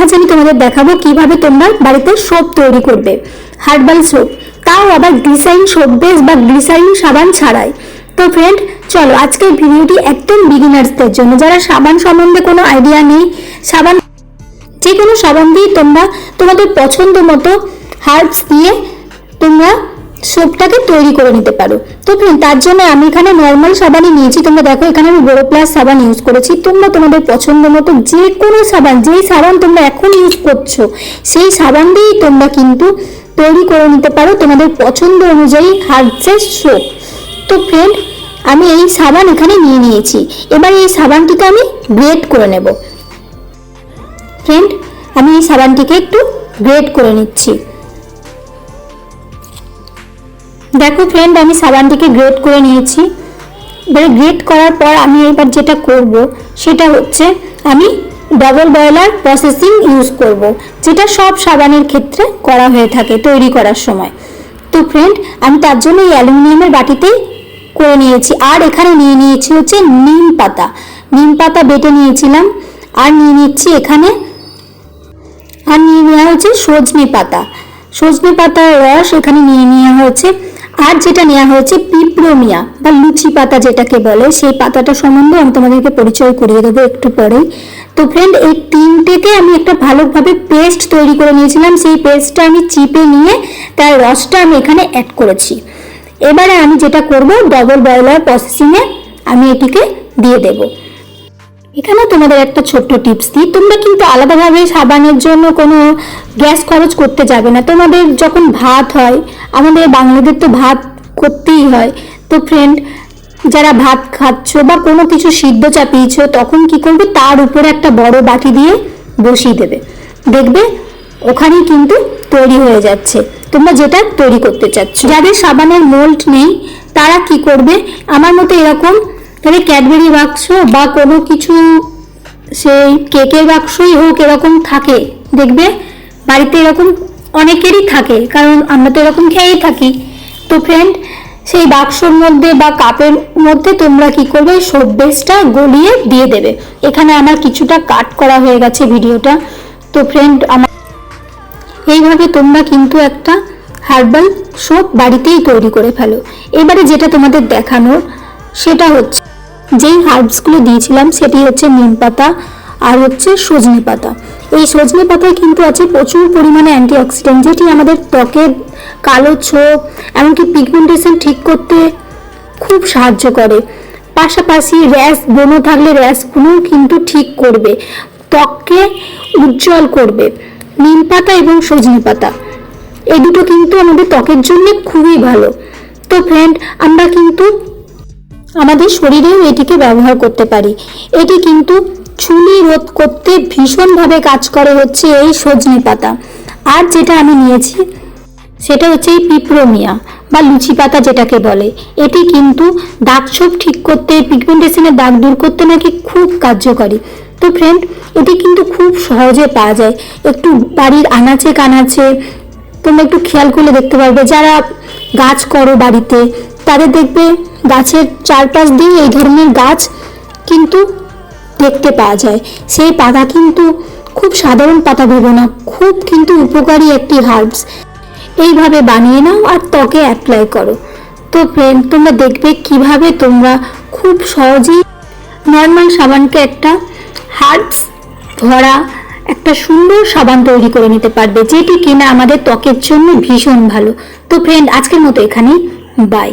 আজ আমি তোমাদের দেখাবো কীভাবে তোমরা বাড়িতে সোপ তৈরি করবে। হার্বাল সোপ, তাও আবার গ্লিসারিন সোপ বেস বা গ্লিসারিন সাবান ছাড়াই। তো ফ্রেন্ড চলো আজকের ভিডিওটি একদম বিগিনার্সদের জন্য। যারা সাবান সম্বন্ধে কোনো আইডিয়া নেই, সাবান যে কোনো সাবান দিয়ে তোমরা তোমাদের পছন্দ মতো হার্বস দিয়ে তোমরা সোপটাকে তৈরি করে নিতে পারো। তো ফ্রেন্ড তার জন্য আমি এখানে নর্মাল সাবানই নিয়েছি। তোমরা দেখো, এখানে আমি বড় প্লাস সাবান ইউজ করেছি। তোমরা তোমাদের পছন্দ মতো যে কোনো সাবান, যেই সাবান তোমরা এখন ইউজ করছ, সেই সাবান দিয়েই তোমরা কিন্তু তৈরি করে নিতে পারো তোমাদের পছন্দ অনুযায়ী হার্বসের সোপ তো ফ্রেন্ড আমি এই সাবান এখানে নিয়ে নিয়েছি। এবার এই সাবানটিকে আমি গ্রেট করে নেব। ফ্রেন্ড আমি এই সাবানটিকে একটু গ্রেট করে নিচ্ছি। দেখো ফ্রেন্ড আমি সাবানটিকে গ্রেট করে নিয়েছি। এবারে গ্রেট করার পর আমি এবার যেটা করব, সেটা হচ্ছে আমি ডাবল বয়লার প্রসেসিং ইউজ করব, যেটা সব সাবানের ক্ষেত্রে করা হয়ে থাকে তৈরি করার সময়। তো ফ্রেন্ড আমি তার জন্য এই অ্যালুমিনিয়ামের বাটিতেই করে নিয়েছি। আর এখানে নিয়ে নিয়েছি হচ্ছে নিম পাতা। নিম পাতা বেটে নিয়েছিলাম, আর নিয়ে নিচ্ছি এখানে, আর নিয়ে নেওয়া হয়েছে সজনে পাতা। সজনে পাতার রস এখানে নিয়ে নেওয়া হয়েছে আর যেটা নেওয়া হয়েছে পিপ্রোমিয়া, বা লুচি পাতা যেটাকে বলে, সেই পাতাটা সম্বন্ধে আমি তোমাদেরকে পরিচয় করিয়ে দেবো একটু পরেই। তো ফ্রেন্ড এই তিনটেকে আমি একটা ভালোভাবে পেস্ট তৈরি করে নিয়েছিলাম। সেই পেস্টটা আমি চিপে নিয়ে তার রসটা আমি এখানে অ্যাড করেছি। এবারে আমি যেটা করব ডবল বয়লার প্রসেসিংয়ে আমি এটিকে দিয়ে দেবো। এখানে তোমাদের একটা ছোট্ট টিপস দিই। তোমরা কিন্তু আলাদাভাবে সাবানের জন্য কোনো গ্যাস খরচ করতে যাবে না। তোমাদের যখন ভাত হয়, আমাদের বাংলাদের তো ভাত করতেই হয়। তো ফ্রেন্ড যারা ভাত খাচ্ছ বা কোনো কিছু সিদ্ধ চাপিয়েছ, তখন কি করবে? তার উপরে একটা বড় বাটি দিয়ে বসিয়ে দেবে। দেখবে ওখানেই কিন্তু তৈরি হয়ে যাচ্ছে। তোমরা যেটা তৈরি করতে চাচ্ছ। যাদের সাবানের মোল্ড নেই, তারা কি করবে? আমার মতো এরকম তবে ক্যাডবেরি বাক্স বা কোনো কিছু সেই কেকের বাক্সই হোক এরকম থাকে, দেখবে? বাড়িতে এরকম অনেকেরই থাকে, কারণ আমরা তো এরকম খেয়েই থাকি। তো ফ্রেন্ড সেই বাক্সর মধ্যে বা কাপের মধ্যে তোমরা কি করবে? সব বেসটা গলিয়ে দিয়ে দেবে। এখানে আমার কিছুটা কাট করা হয়ে গেছে ভিডিওটা। তো ফ্রেন্ড আমার এইভাবে তোমরা কিন্তু একটা হার্বাল সোপ বাড়িতেই তৈরি করে ফেলো। এবারে যেটা তোমাদের দেখানোর, সেটা হচ্ছে যেই হার্বসগুলো দিয়েছিলাম সেটি হচ্ছে নিম পাতা আর হচ্ছে সজনে পাতা। এই সজনে পাতায় কিন্তু আছে প্রচুর পরিমাণে অ্যান্টিঅক্সিডেন্ট যেটি আমাদের ত্বকের কালো ছোপ এমনকি পিগমেন্টেশন ঠিক করতে খুব সাহায্য করে। পাশাপাশি র্যাশ, ব্রণ থাকলে র্যাশগুলোও কিন্তু ঠিক করবে, ত্বককে উজ্জ্বল করবে। নিম পাতা এবং সজনে পাতা এই দুটো কিন্তু আমাদের ত্বকের জন্য খুবই ভালো। তো ফ্রেন্ড আমরা কিন্তু আমাদের শরীরেও এটিকে ব্যবহার করতে পারি। এটি কিন্তু চুলি রোধ করতে ভীষণভাবে কাজ করে হচ্ছে এই সজনে পাতা। আর যেটা আমি নিয়েছি, সেটা হচ্ছে এই পিপ্রোমিয়া বা লুচি পাতা যেটাকে বলে। এটি কিন্তু দাগ ছোপ ঠিক করতে, পিগমেন্টেশনের দাগ দূর করতে নাকি খুব কার্যকরী। তো ফ্রেন্ড এটি কিন্তু খুব সহজে পাওয়া যায়। একটু বাড়ির আনাচে কানাচে তোমরা একটু খেয়াল করলে দেখতে পারবে। যারা গাছ করো বাড়িতে তাদের দেখবে গাছের চারপাশ দিয়ে এই ধরনের গাছ কিন্তু দেখতে পাওয়া যায়। সেই পাতা কিন্তু খুব সাধারণ পাতা ভেবো না, খুব কিন্তু উপকারী একটি হার্বস এইভাবে বানিয়ে নাও আর ত্বকে অ্যাপ্লাই করো। তো ফ্রেন্ড তোমরা দেখবে কীভাবে তোমরা খুব সহজেই নর্মাল সাবানকে একটা হার্বস ভরা একটা সুন্দর সাবান তৈরি করে নিতে পারবে, যেটি কিনা আমাদের ত্বকের জন্য ভীষণ ভালো। তো ফ্রেন্ড আজকের মতো এখানেই। বাই